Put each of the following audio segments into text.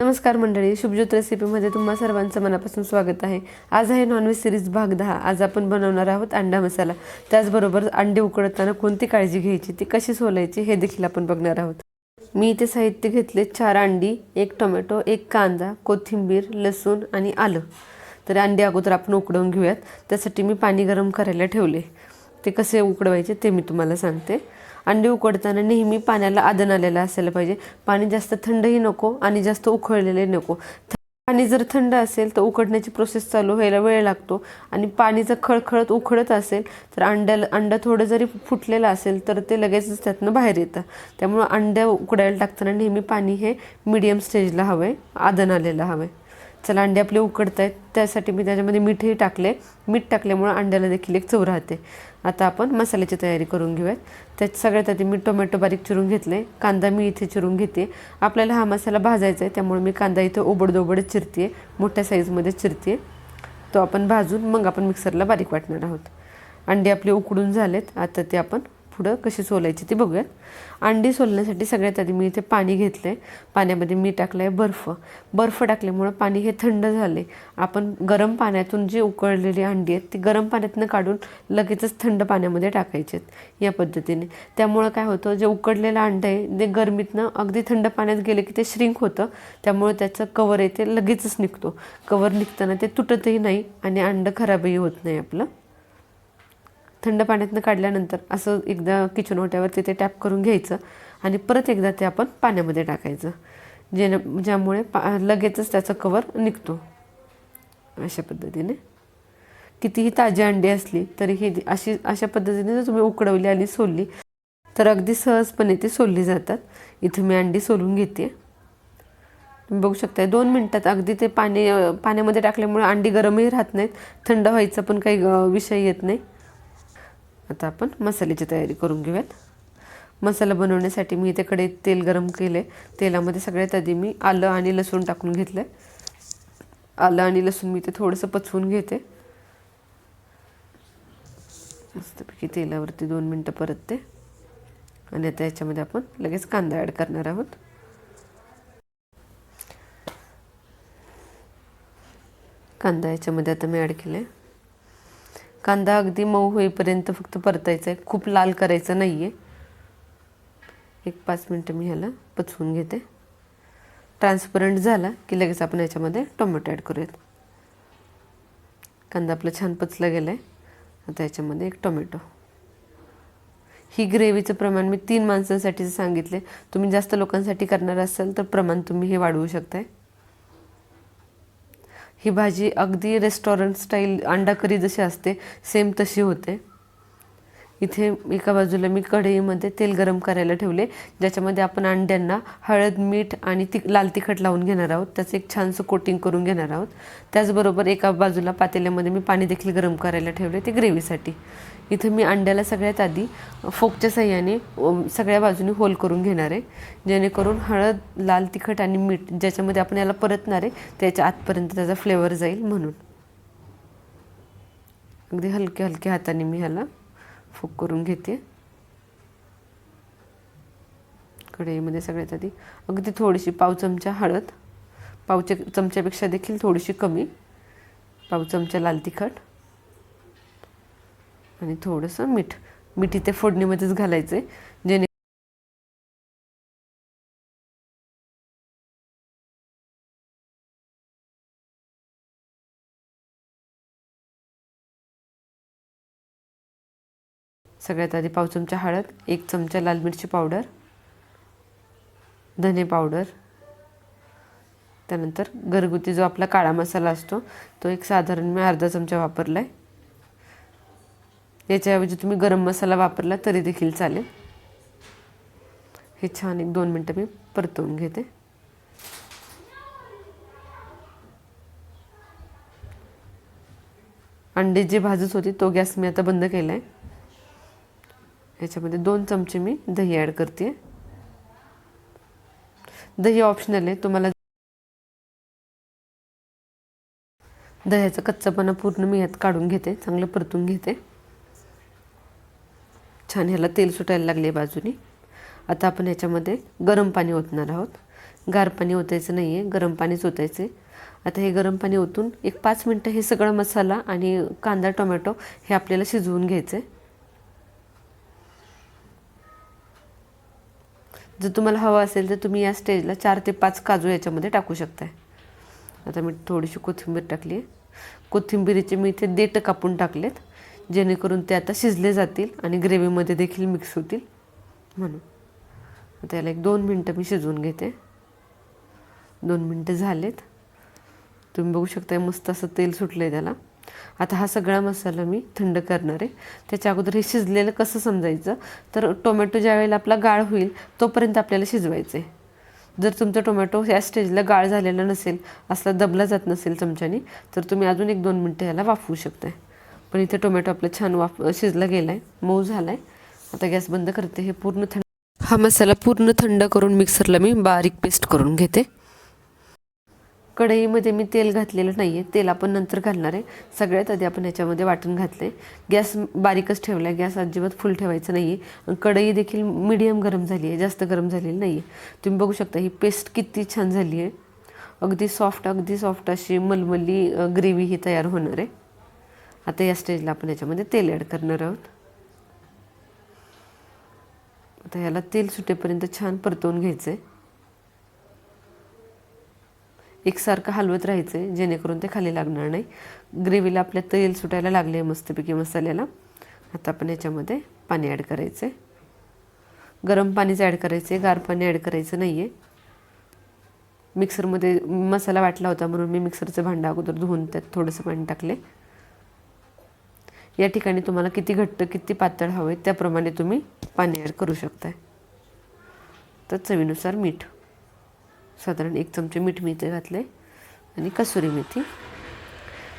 नमस्कार मंडळी शुभज्योत रेसिपीमध्ये तुम्हा सर्वांचं मनापासून स्वागत आहे. आज आहे नॉनव्हेज सिरीज भाग दहा. आज आपण बनवणार आहोत अंडा मसाला. त्याचबरोबर अंडे उकडताना कोणती काळजी घ्यायची ती कशी सोलायची हे देखील आपण बघणार आहोत. मी इथे साहित्य घेतले चार अंडी एक टोमॅटो एक कांदा कोथिंबीर लसूण आणि आलं. तर अंडे अगोदर आपण उकडवून घेऊयात. त्यासाठी मी पाणी गरम करायला ठेवले. ते कसे उकडवायचे ते मी तुम्हाला सांगते. अंडे उकडताना नेहमी पाण्याला आदन आलेलं असायला पाहिजे. पाणी जास्त थंडही नको आणि जास्त उकळलेले नको. पाणी जर थंड असेल तर उकडण्याची प्रोसेस चालू व्हायला वेळ लागतो आणि पाणी जर खळखळत उखळत असेल तर अंड्याला अंडं थोडं जरी फुटलेलं असेल तर ते लगेचच त्यातनं बाहेर येतं. त्यामुळं अंड्या उकडायला टाकताना नेहमी पाणी हे मिडियम स्टेजला हवं आहे आदन आलेलं हवं आहे चला अंडे आपले उकडत आहेत त्यासाठी मी त्याच्यामध्ये मीठही टाकले. मीठ टाकल्यामुळं अंड्याला देखील एक चव राहते. आता आपण मसाल्याची तयारी करून घेऊयात. त्यात सगळ्यात आधी मी टोमॅटो बारीक चिरून घेतले. कांदा मी इथे चिरून घेते. आपल्याला हा मसाला भाजायचा आहे त्यामुळे मी कांदा इथे ओबडदोबडच चिरते. मोठ्या साईजमध्ये चिरते. तो आपण भाजून मग आपण मिक्सरला बारीक वाटणार आहोत. अंडे आपले उकडून झालेत. आता ते आपण पुढं कशी सोलायची ती बघूयात अंडी सोलण्यासाठी सगळ्यात आधी मी इथे पाणी घेतलं आहे पाण्यामध्ये मी टाकलं आहे बर्फ. बर्फ टाकल्यामुळं पाणी हे थंड झाले आपण गरम पाण्यातून जी उकळलेली अंडी आहेत ती गरम पाण्यातनं काढून लगेचच थंड पाण्यामध्ये टाकायचे आहेत या पद्धतीने. त्यामुळं काय होतं जे उकडलेलं अंडं आहे ते गरमीतनं अगदी थंड पाण्यात गेले की ते श्रिंक होतं. त्यामुळे त्याचं कवर आहे ते लगेचच निघतो. कवर निघताना ते तुटतही नाही आणि अंडं खराबही होत नाही आपलं. थंड पाण्यातनं काढल्यानंतर असं एकदा किचन ओट्यावरती ते टॅप करून घ्यायचं आणि परत एकदा ते आपण पाण्यामध्ये टाकायचं. जेणे ज्यामुळे पा लगेचच त्याचा कवर निघतो. अशा पद्धतीने. कितीही ताजी अंडी असली तरी ही अशी अशा पद्धतीने जर तुम्ही उकडवली आणि सोलली तर अगदी सहजपणे ती सोलली जातात. इथं मी अंडी सोलून घेते. तुम्ही बघू शकता दोन मिनटात अगदी ते पाणी पाण्यामध्ये टाकल्यामुळे अंडी गरमही राहत नाहीत. थंड व्हायचं पण काही विषय येत नाही. आता आपण मसाल्याची तयारी करून घेऊयात. मसाला बनवण्यासाठी मी इथे कढईत तेल गरम केले तेलामध्ये सगळ्यात आधी मी आलं आणि लसूण टाकून घेतलं आलं आणि लसूण मी ते थोडंसं पचवून घेते. मस्तपैकी तेलावरती दोन मिनटं परतते. आणि आता याच्यामध्ये आपण लगेच कांदा ॲड करणार आहोत. कांदा याच्यामध्ये आता मी ॲड केला आहे कांदा अगदी मऊ होईपर्यंत फक्त परतायचा आहे खूप लाल करायचं नाही आहे एक पाच मिनटं मी ह्याला पचवून घेते. ट्रान्सपरंट झाला की लगेच आपण याच्यामध्ये टोमॅटो ॲड करूयात. कांदा आपला छान पचला गेला आहे आता याच्यामध्ये एक टोमॅटो ही ग्रेव्हीचं प्रमाण मी तीन माणसांसाठी सांगितले तुम्ही जास्त लोकांसाठी करणार असाल तर प्रमाण तुम्ही हे वाढवू शकताय. ही भाजी अगदी रेस्टॉरंट स्टाईल अंडा करी जशी असते सेम तशी होते. इथे एका बाजूला मी कढईमध्ये तेल गरम करायला ठेवले. ज्याच्यामध्ये आपण अंड्यांना हळद मीठ आणि ती लाल तिखट लावून घेणार आहोत. त्याचं एक छानसं कोटिंग करून घेणार आहोत. त्याचबरोबर एका बाजूला पातेल्यामध्ये मी पाणी देखील गरम करायला ठेवले ते ग्रेव्हीसाठी इथं मी अंड्याला सगळ्यात आधी फोकच्या सहाय्याने सगळ्या बाजूने होल करून घेणार आहे. जेणेकरून हळद लाल तिखट आणि मीठ ज्याच्यामध्ये आपण याला परतणार आहे त्याच्या आतपर्यंत त्याचा फ्लेवर जाईल म्हणून. अगदी हलक्या हलक्या हाताने मी ह्याला फुक करून घेते. कढईमध्ये सगळ्यात आधी. अगदी थोडीशी पाव चमचा हळद. पाव चमच्यापेक्षा देखील थोडीशी कमी. पाव चमचा लाल तिखट. आणि थोडंसं मीठ. मीठ इथे फोडणीमध्येच घालायचं आहे सगळ्यात आधी पाव चमचा हळद एक चमचा लाल मिरची पावडर धने पावडर त्यानंतर घरगुती जो आपला काळा मसाला असतो तो एक साधारण मी अर्धा चमचा वापरला आहे याच्याऐवजी तुम्ही गरम मसाला वापरला तरी देखील चालेल. हे छान एक दोन मिनटं मी परतवून घेते. अंडे जी भाजत होती तो गॅस मी आता बंद केला आहे ह्याच्यामध्ये दोन चमचे मी दही ॲड करते. दही ऑप्शनल आहे तुम्हाला दह्याचा कच्चापणा पूर्ण मी यात काढून घेते चांगलं परतून घेते. छान ह्याला तेल सुटायला लागले बाजूनी. आता आपण ह्याच्यामध्ये गरम पाणी ओतणार आहोत. गार पाणी ओतायचं नाही आहे गरम पाणीच ओतायचं आहे आता हे गरम पाणी ओतून एक पाच मिनटं हे सगळं मसाला आणि कांदा टोमॅटो हे आपल्याला शिजवून घ्यायचं आहे जर तुम्हाला हवं असेल तर तुम्ही या स्टेजला चार ते पाच काजू याच्यामध्ये टाकू शकताय. आता मी थोडीशी कोथिंबीर टाकली आहे. कोथिंबिरीचे मी इथे देठ कापून टाकलेत जेणेकरून ते आता शिजले जातील आणि ग्रेव्हीमध्ये देखील मिक्स होतील म्हणून. आता याला एक दोन मिनटं मी शिजवून घेते. दोन मिनटं झालेत. तुम्ही बघू शकता मस्त असं तेल सुटलं आहे त्याला. आता हा सगळा मसाला मी थंड करणार आहे. त्याच्या अगोदर हे शिजलेलं कसं समजायचं? तर टोमॅटो ज्यावेळेला आपला गाळ होईल तोपर्यंत आपल्याला शिजवायचं आहे जर तुमचा टोमॅटो या स्टेजला गाळ झालेला नसेल असला दबला जात नसेल चमच्याने तर तुम्ही अजून एक दोन मिनटं याला वाफवू शकताय. पण इथे टोमॅटो आपला छान वाफ शिजला गेला आहे मऊ झाला आहे आता गॅस बंद करते हे पूर्ण थंड हा मसाला पूर्ण थंड करून मिक्सरला मी बारीक पेस्ट करून घेते. कढईमध्ये मी तेल घातलेलं नाही आहे तेल आपण नंतर घालणार आहे. सगळ्यात आधी आपण ह्याच्यामध्ये वाटण घातलं आहे गॅस बारीकच ठेवला आहे गॅस अजिबात फुल ठेवायचं नाही आहे कढई देखील मिडियम गरम झाली आहे जास्त गरम झालेली नाही आहे तुम्ही बघू शकता ही पेस्ट किती छान झाली आहे अगदी सॉफ्ट अगदी सॉफ्ट अशी मलमली ग्रेव्ही ही तयार होणार आहे. आता या स्टेजला आपण याच्यामध्ये तेल ॲड करणार आहोत. आता याला तेल सुटेपर्यंत छान परतवून घ्यायचं आहे एकसारखं हलवत राहायचं आहे जेणेकरून ते खाली लागणार नाही. ग्रेव्हीला आपल्या तेल सुटायला लागले आहे मस्तपैकी मसाल्याला. आता आपण याच्यामध्ये पाणी ॲड करायचं आहे गरम पाणीच ॲड करायचं आहे गार पाणी ॲड करायचं नाही आहे मिक्सरमध्ये मसाला वाटला होता म्हणून मी मिक्सरचं भांडं अगोदर धुवून त्यात थोडंसं पाणी टाकले या ठिकाणी तुम्हाला किती घट्ट किती पातळ हवं आहे त्याप्रमाणे तुम्ही पाणी ॲड करू शकताय. तर चवीनुसार मीठ. साधारण एक चमचे मीठ मी घातले आणि कसुरी मेथी.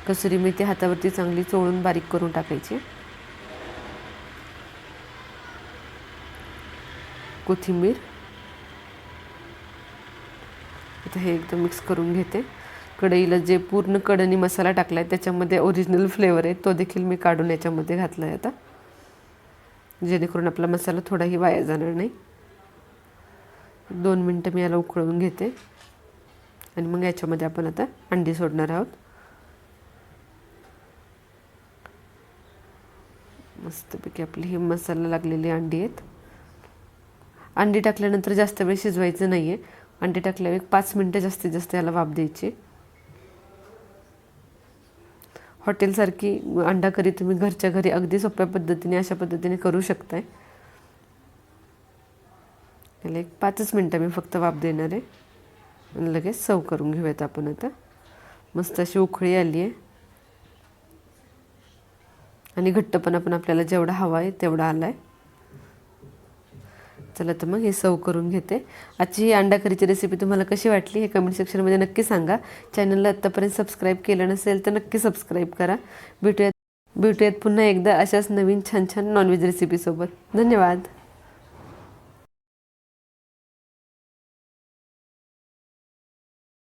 कसुरी मेथी हातावरती चांगली चोळून बारीक करून टाकायची. कोथिंबीर. आता हे एकदम मिक्स करून घेते. कढईला जे पूर्ण कडणी मसाला टाकला आहे त्याच्यामध्ये ओरिजिनल फ्लेवर आहे तो देखील मी काढून याच्यामध्ये घातला आहे आता. जेणेकरून आपला मसाला थोडाही वाया जाणार नाही. दोन मिनटं मी याला उकळून घेते. आणि मग याच्यामध्ये आपण आता अंडी सोडणार आहोत. मस्तपैकी आपली ही मसाला लागलेली अंडी आहेत. अंडी टाकल्यानंतर जास्त वेळ शिजवायचं नाही आहे अंडी टाकल्यावर एक पाच मिनटं जास्तीत जास्त याला वाफ द्यायची. हॉटेलसारखी अंडा करी तुम्ही घरच्या घरी अगदी सोप्या पद्धतीने अशा पद्धतीने करू शकताय. याला एक पाचच मिनटं मी फक्त वाफ देणार आहे. आणि लगेच सर्व करून घेऊयात आपण आता. मस्त अशी उखळी आली आहे आणि घट्टपणा पण आपल्याला जेवढा हवा आहे तेवढा आला आहे चला तर मग हे सर्व करून घेते. आजची ही अंडा करीची रेसिपी तुम्हाला कशी वाटली हे कमेंट सेक्शनमध्ये नक्की सांगा. चॅनलला आत्तापर्यंत सबस्क्राईब केलं नसेल तर नक्की सबस्क्राईब करा. भेटूयात भेटूयात पुन्हा एकदा अशाच नवीन छान छान नॉनव्हेज रेसिपीसोबत धन्यवाद.